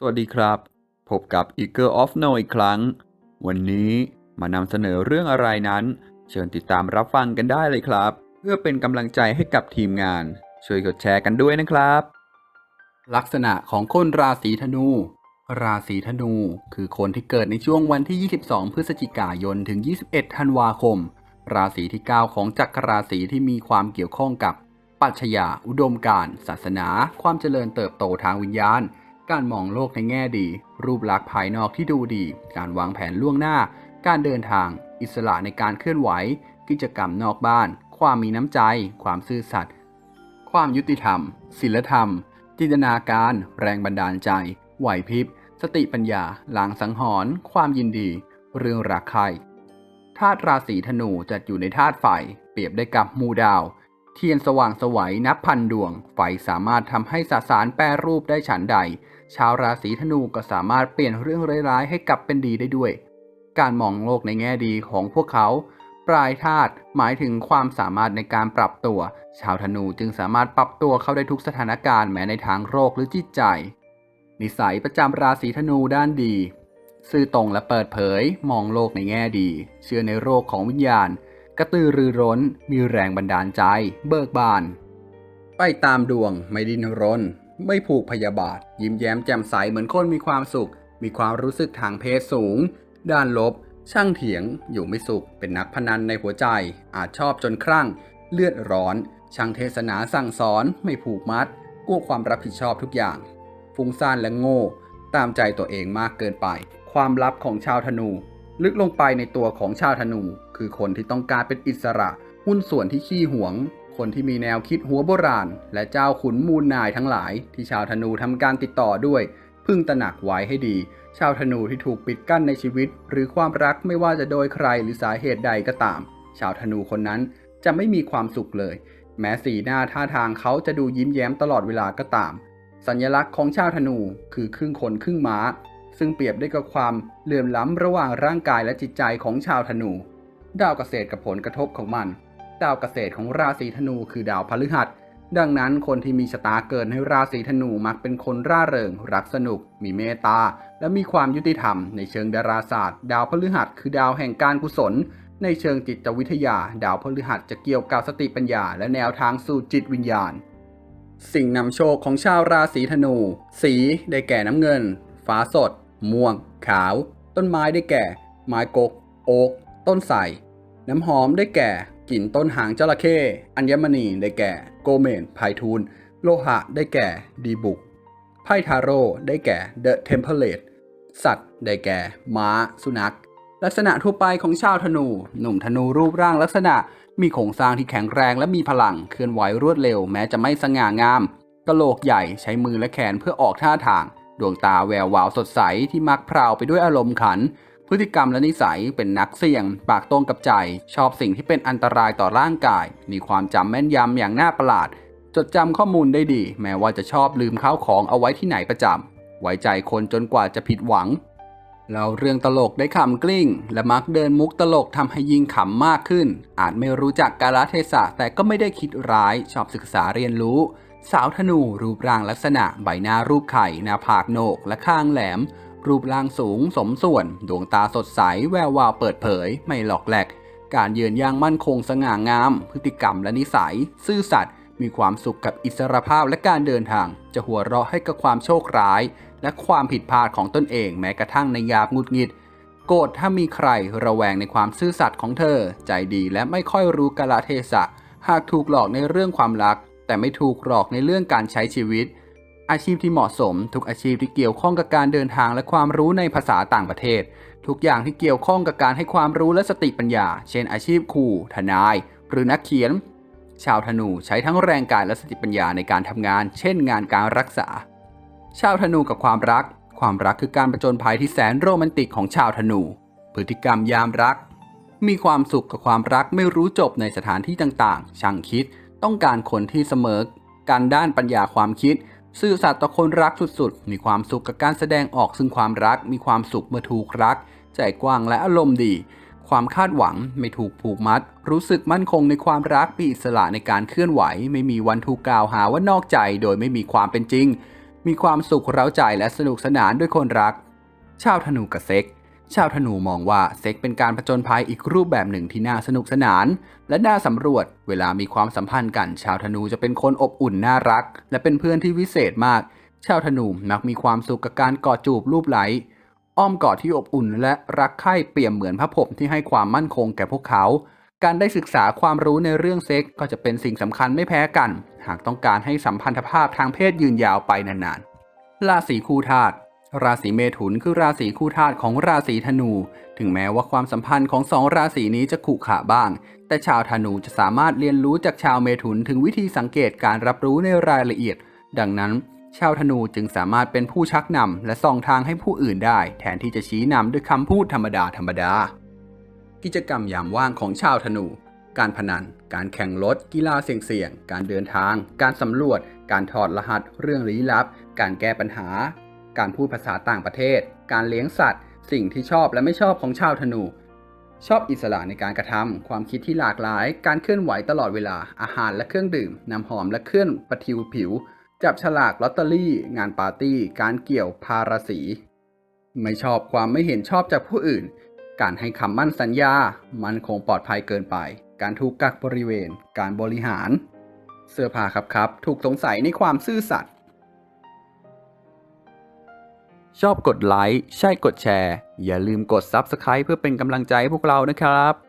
สวัสดีครับ พบกับ Eagle of No อีกครั้ง วันนี้มานำเสนอเรื่องอะไรนั้น เชิญติดตามรับฟังกันได้เลยครับ เพื่อเป็นกำลังใจให้กับทีมงาน ช่วยกดแชร์กันด้วยนะครับ ลักษณะของคนราศีธนู ราศีธนู คือคนที่เกิดในช่วงวันที่ 22 พฤศจิกายนถึง 21 ธันวาคม ราศีที่ 9 ของจักรราศีที่มีความเกี่ยวข้องกับปรัชญาอุดมการศาสนา ความเจริญเติบโตทางวิญญาณ การมองโลกในแง่ดี รูปลักษณ์ภายนอกที่ดูดี การวางแผนล่วงหน้า การเดินทาง อิสระในการเคลื่อนไหว กิจกรรมนอกบ้าน ความมีน้ำใจ ความซื่อสัตย์ ความยุติธรรม ศีลธรรม จินตนาการ แรงบันดาลใจ ไหวพริบ สติปัญญา หลางสังหรณ์ ความยินดี เรื่องรักใครธาตุราศีธนูจัดอยู่ในธาตุไฟ เปรียบได้กับมูดาว เทียนสว่างสวัยนับพันดวง ไฟสามารถทำให้สสารแปรรูปได้ฉันใด ชาวราศีธนูก็สามารถเปลี่ยนเรื่องร้ายๆ ให้กลับเป็นดีได้ด้วย การมองโลกในแง่ดีของพวกเขา ปลายธาตุหมายถึงความสามารถในการปรับตัว ชาวธนูจึงสามารถปรับตัวเข้าได้ทุกสถานการณ์แม้ในทางโรคหรือจิตใจ นิสัยประจำราศีธนูด้านดี ซื่อตรงและเปิดเผย มองโลกในแง่ดี เชื่อในโรคของวิญญาณ กระตือรือร้น มีแรงบันดาลใจ เบิกบาน ไปตามดวง ไม่ดิ้นรน ไม่ผูกพยาบาท ยิ้มแย้มแจ่มใสเหมือนคนมีความสุข มีความรู้สึกทางเพศสูง ด้านลบ ช่างเถียง อยู่ไม่สุข เป็นนักพนันในหัวใจ อาจชอบจนครั่ง เลือดร้อน ช่างเทศนาสั่งสอน ไม่ผูกมัดกลัวความรับผิดชอบทุกอย่าง ฟุ้งซ่านและโง่ ตามใจตัวเองมากเกินไป ความลับของชาวธนู ลึกลงไปในตัวของชาวธนู คือคนที่ต้องการเป็นอิสระ หุ้นส่วนที่ขี้หวง คนที่มีแนวคิดหัวโบราณ และเจ้าขุนมูลนายทั้งหลาย ที่ชาวธนูทำการติดต่อด้วย พึงตระหนักไว้ให้ดี ชาวธนูที่ถูกปิดกั้นในชีวิต หรือความรักไม่ว่าจะโดยใครหรือสาเหตุใดก็ตาม ชาวธนูคนนั้นจะไม่มีความสุขเลย แม้สีหน้าท่าทางเขาจะดูยิ้มแย้มตลอดเวลาก็ตาม สัญลักษณ์ของชาวธนูคือครึ่งคนครึ่งม้า ซึ่งเปรียบได้กับความเหลื่อมล้ำระหว่างร่างกายและจิตใจของชาวธนู ดาวเกษตรกับผลกระทบของมัน ดาวเกษตรของราศีธนูคือดาวพฤหัส ดังนั้นคนที่มีชะตาเกิดในราศีธนูมักเป็นคนร่าเริง รักสนุก มีเมตตา และมีความยุติธรรม ในเชิงดาราศาสตร์ ดาวพฤหัสคือดาวแห่งการกุศล ในเชิงจิตวิทยา ดาวพฤหัสจะเกี่ยวกับสติปัญญา และแนวทางสู่จิตวิญญาณ สิ่งนำโชคของชาวราศีธนู สีได้แก่น้ำเงิน ฟ้าสด ม่วง ขาว ต้นไม้ได้แก่ ไม้กก โอ๊ก ต้นไทรน้ำหอมได้แก่กลิ่นต้นหางจระเข้ อัญมณีได้แก่ โกเมนไพทูล โลหะได้แก่ ดีบุก ไพ่ทาโร่ได้แก่ เดอะเทมเพลตสัตว์ ได้แก่ ม้า สุนัข ลักษณะทั่วไปของชาวธนู หนุ่มธนูรูปร่างลักษณะ มีโครงสร้างที่แข็งแรงและมีพลัง เคลื่อนไหวรวดเร็วแม้จะไม่สง่างามกะโหลกใหญ่ใช้มือและแขนเพื่อออกท่าทาง ดวงตาแวววาวสดใสที่มักพราวไปด้วยอารมณ์ขัน พฤติกรรมและนิสัยเป็นนักเสี่ยง ปากตรงกับใจ ชอบสิ่งที่เป็นอันตรายต่อร่างกาย มีความจำแม่นยำอย่างน่าประหลาด จดจำข้อมูลได้ดี แม้ว่าจะชอบลืมข้าวของเอาไว้ที่ไหนประจำไว้ใจคนจนกว่าจะผิดหวังเราเรื่องตลกได้ขำกลิ้ง และมักเดินมุกตลกทำให้ยิ่งขำมากขึ้น อาจไม่รู้จักกาลเทศะแต่ก็ไม่ได้คิดร้าย ชอบศึกษาเรียนรู้ สาวธนูรูปร่างลักษณะใบหน้ารูปไข่หน้าผากโหนกและข้างแหลม รูปร่างสูงสมส่วน ดวงตาสดใส แวววาวเปิดเผย ไม่หลอกแหลก การยืนย่างมั่นคงสง่างาม พฤติกรรมและนิสัย ซื่อสัตย์มีความสุขกับอิสรภาพและการเดินทาง จะหัวเราะให้กับความโชคร้าย และความผิดพลาดของตนเองแม้กระทั่งในยามงุดหงิด โกรธถ้ามีใครระแวงในความซื่อสัตย์ของเธอ ใจดีและไม่ค่อยรู้กาลเทศะ หากถูกหลอกในเรื่องความรัก แต่ไม่ถูกหลอกในเรื่องการใช้ชีวิต อาชีพที่เหมาะสม ทุกอาชีพที่เกี่ยวข้องกับการเดินทางและความรู้ในภาษาต่างประเทศ ทุกอย่างที่เกี่ยวข้องกับการให้ความรู้และสติปัญญา เช่น อาชีพครูทนาย หรือนักเขียน ชาวธนูใช้ทั้งแรงกายและสติปัญญาในการทำงาน เช่น งานการรักษา ชาวธนูกับความรัก ความรักคือการประจนภัยที่แสนโรแมนติกของชาวธนู พฤติกรรมยามรักมีความสุขกับความรักไม่รู้จบในสถานที่ต่างๆ ช่างคิด ต้องการคนที่เสมอกันด้านปัญญาความคิด ซื่อสัตย์ต่อคนรักสุดๆ มีความสุขกับการแสดงออกซึ่งความรัก มีความสุขเมื่อถูกรัก ใจกว้างและอารมณ์ดี ความคาดหวังไม่ถูกผูกมัด รู้สึกมั่นคงในความรักมีอิสระในการเคลื่อนไหว ไม่มีวันถูกกล่าวหาว่านอกใจโดยไม่มีความเป็นจริง มีความสุขเร้าใจและสนุกสนานด้วยคนรัก ชาวธนูกับเซ็ก ชาวธนูมองว่าเซ็กเป็นการผจญภัยอีกรูปแบบหนึ่งที่น่าสนุกสนาน และน่าสำรวจ เวลามีความสัมพันธ์กัน ชาวธนูจะเป็นคนอบอุ่นน่ารัก และเป็นเพื่อนที่วิเศษมาก ชาวธนูมักมีความสุขกับการกอดจูบรูปไหล อ้อมกอดที่อบอุ่นและรักใคร่เปี่ยมเหมือนพระพรหมที่ให้ความมั่นคงแก่พวกเขา การได้ศึกษาความรู้ในเรื่องเซ็กก็จะเป็นสิ่งสำคัญไม่แพ้กัน หากต้องการให้สัมพันธภาพทางเพศยืนยาวไปนานๆราศีคู่ธาตุ ราศีเมถุนคือราศีคู่ธาตุของราศีธนู ถึงแม้ว่าความสัมพันธ์ของสองราศีนี้จะขรุขระบ้าง แต่ชาวธนูจะสามารถเรียนรู้จากชาวเมถุนถึงวิธีสังเกตการรับรู้ในรายละเอียด ดังนั้น ชาวธนูจึงสามารถเป็นผู้ชักนำและส่องทางให้ผู้อื่นได้ แทนที่จะชี้นำด้วยคำพูดธรรมดาธรรมดา กิจกรรมยามว่างของชาวธนู การพนัน การแข่งรถ กีฬาเสี่ยงๆ การเดินทาง การสำรวจ การถอดรหัส เรื่องลี้ลับ การแก้ปัญหา การพูดภาษาต่างประเทศ การเลี้ยงสัตว์ สิ่งที่ชอบและไม่ชอบของชาวธนู ชอบอิสระในการกระทำความคิดที่หลากหลาย การเคลื่อนไหวตลอดเวลา อาหารและเครื่องดื่ม น้ำหอมและเครื่องประทิวผิว จับฉลากลอตเตอรี่ งานปาร์ตี้ การเกี่ยวพาราสีไม่ชอบความไม่เห็นชอบจากผู้อื่น การให้คำมั่นสัญญา มันคงปลอดภัยเกินไป การถูกกักบริเวณ การบริหาร เสื้อผ้าครับครับ ถูกสงสัยในความซื่อสัตย์ ชอบกดไลค์ ใช่กดแชร์ อย่าลืมกด Subscribe เพื่อเป็นกำลังใจให้พวกเรานะครับ